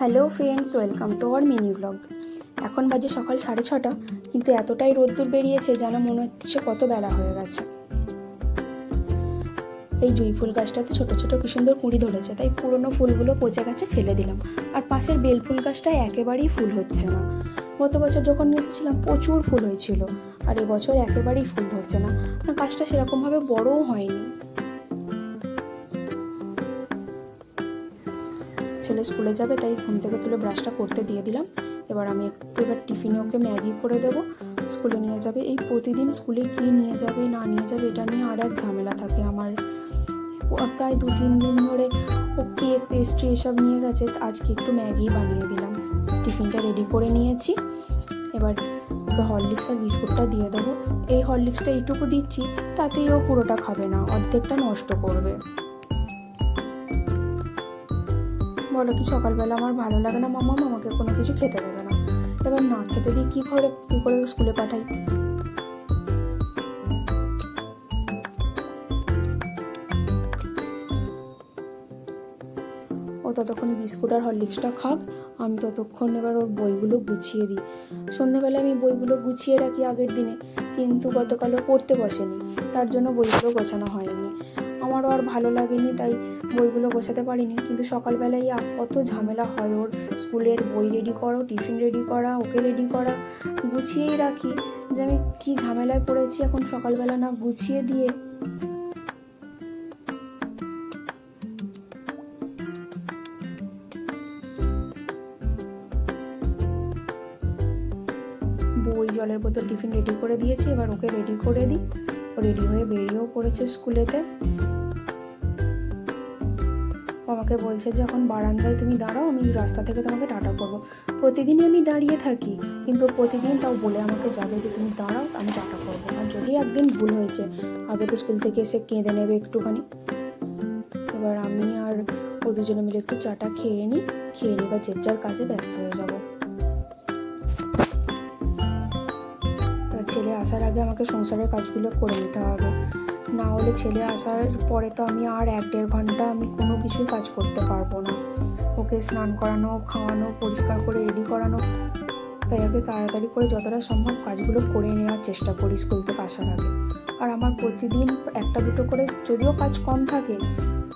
Hello friends, welcome to our mini blog. এখন বাজে সকাল সাড়ে ছটা, কিন্তু এতটাই রোদ্দুর বেরিয়েছে যেন মনে হচ্ছে কত বেলা হয়ে গেছে। এই জুঁই ফুল গাছটাতে ছোট ছোট কি সুন্দর কুঁড়ি ধরেছে, তাই পুরনো ফুলগুলো পচে গেছে, ফেলে দিলাম। আর পাশের বেল ফুল গাছটায় একেবারেই ফুল হচ্ছে না। গত বছর যখন নিয়েছিলাম প্রচুর ফুল হয়েছিল, আর এবছর একেবারেই ফুল ধরছে না। আর গাছটা সেরকমভাবে বড়ও হয়নি। ছেলে স্কুলে যাবে, তাই ঘুম থেকে তুলে ব্রাশটা করতে দিয়ে দিলাম। এবার আমি একটু, এবার টিফিনে ওকে ম্যাগি করে দেবো। স্কুলে নিয়ে যাবে। এই প্রতিদিন স্কুলে কী নিয়ে যাবে, না নিয়ে যাবে, এটা নিয়ে আর এক ঝামেলা থাকে আমার। প্রায় দু, তিন দিন ধরে ও কেক, পেস্ট্রি এসব নিয়ে গেছে। আজকে একটু ম্যাগি বানিয়ে দিলাম। টিফিনটা রেডি করে নিয়েছি। এবার হরলিক্স আর বিস্কুটটা দিয়ে দেবো। এই হরলিক্সটা এইটুকু দিচ্ছি, তাতেই ও পুরোটা খাবে না, অর্ধেকটা নষ্ট করবে। বলো কি সকালবেলা আমার ভালো লাগে না মামা আমাকে কোনো কিছু খেতে দেবে না। এবার না খেতে দিয়ে কী করে কী করে স্কুলে পাঠাই? ও ততক্ষণ বিস্কুট আর হরলিক্সটা খাক, আমি ততক্ষণ এবার ওর বইগুলো গুছিয়ে দিই। সন্ধ্যেবেলা আমি বইগুলো গুছিয়ে রাখি আগের দিনে, কিন্তু গতকালও পড়তে বসেনি, তার জন্য বইগুলো গোছানো হয়নি। আমারও আর ভালো লাগেনি, তাই বইগুলো গোছাতে পারিনি। কিন্তু সকালবেলায় কত ঝামেলা হয় ওর। স্কুলের বই রেডি করো, টিফিন রেডি করা, ওকে রেডি করা, গুছিয়েই রাখি। যে আমি কী ঝামেলায় পড়েছি এখন সকালবেলা না গুছিয়ে দিয়ে। বই জলের বোতল টিফিন রেডি করে দিয়েছি, এবার ওকে রেডি করে দিই। রেডি হয়ে বেরিয়েও পড়েছে স্কুলেতে। আমাকে বলছে যে এখন বারান্দায় তুমি দাঁড়াও, আমি রাস্তা থেকে তোমাকে টাটা করব। প্রতিদিনই আমি দাঁড়িয়ে থাকি, কিন্তু প্রতিদিন তাও বলে আমাকে যাবে যে, তুমি দাঁড়াও, আমি টাটা করব আর যদি একদিন ভুল হয়েছে, আগে তো স্কুল থেকে এসে কেঁদে নেবে একটুখানি। এবার আমি আর ও দুজনে মিলে একটু চাটা খেয়ে নিই খেয়ে নিই বা যে যার কাজে ব্যস্ত হয়ে যাব। ছেলে আসার আগে আমাকে সংসারের কাজগুলো করে নিতে হবে। না হলে ছেলে আসার পরে তো আমি আর এক দেড় ঘণ্টা আমি কোনো কিছুই কাজ করতে পারব না। ওকে স্নান করানো, খাওয়ানো, পরিষ্কার করে রেডি করানো। তাই আগে তাড়াতাড়ি করে যতটা সম্ভব কাজগুলো করে নেওয়ার চেষ্টা করি স্কুল থেকে আসার আগে। আর আমার প্রতিদিন একটা দুটো করে যদিও কাজ কম থাকে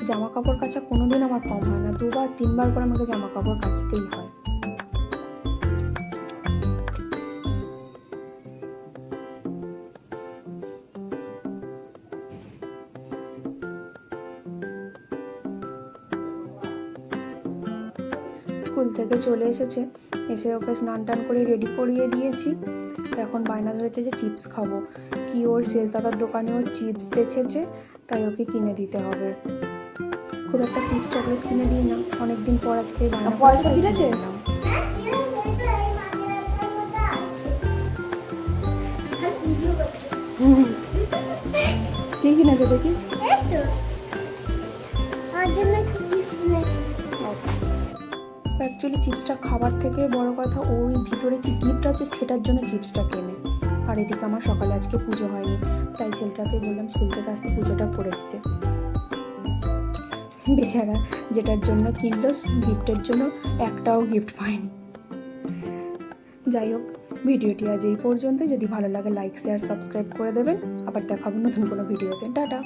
জামা কাপড় কাচা কোনো দিন আমার কম হয় না। দুবার, তিনবার করে আমাকে জামা কাপড় কাচতেই হয়। স্কুল থেকে চলে এসেছে। এসে ওকে স্নান টান করে রেডি করিয়ে দিয়েছি। এখন বায়না ধরেছে যে চিপস খাব। কি ওর শেষ দাদার দোকানে ওর চিপস দেখেছে তাই ওকে কিনে দিতে হবে। খুব একটা চিপস চকলেট কিনে দিই না। অনেকদিন পর আজকে পয়সা ফিরেছে? কি কিনেছে দেখি? অ্যাকচুয়ালি চিপসটা খাবার থেকে বড় কথা ওই ভিতরে কি গিফট আছে সেটার জন্য চিপসটা কেনে। আর এদিকে আমার সকালে আজকে পুজো হয়নি, তাই ছেলেটাকে বললাম স্কুল থেকে আসতে পুজোটা করে দিতে। বেচারা যেটার জন্য কিনলো গিফটের জন্য একটাও গিফট পায়নি। যাই হোক, ভিডিওটি আজ এই পর্যন্ত যদি ভালো লাগে লাইক শেয়ার সাবস্ক্রাইব করে দেবেন। আবার দেখাবো নতুন কোনো ভিডিওতে। টাটা!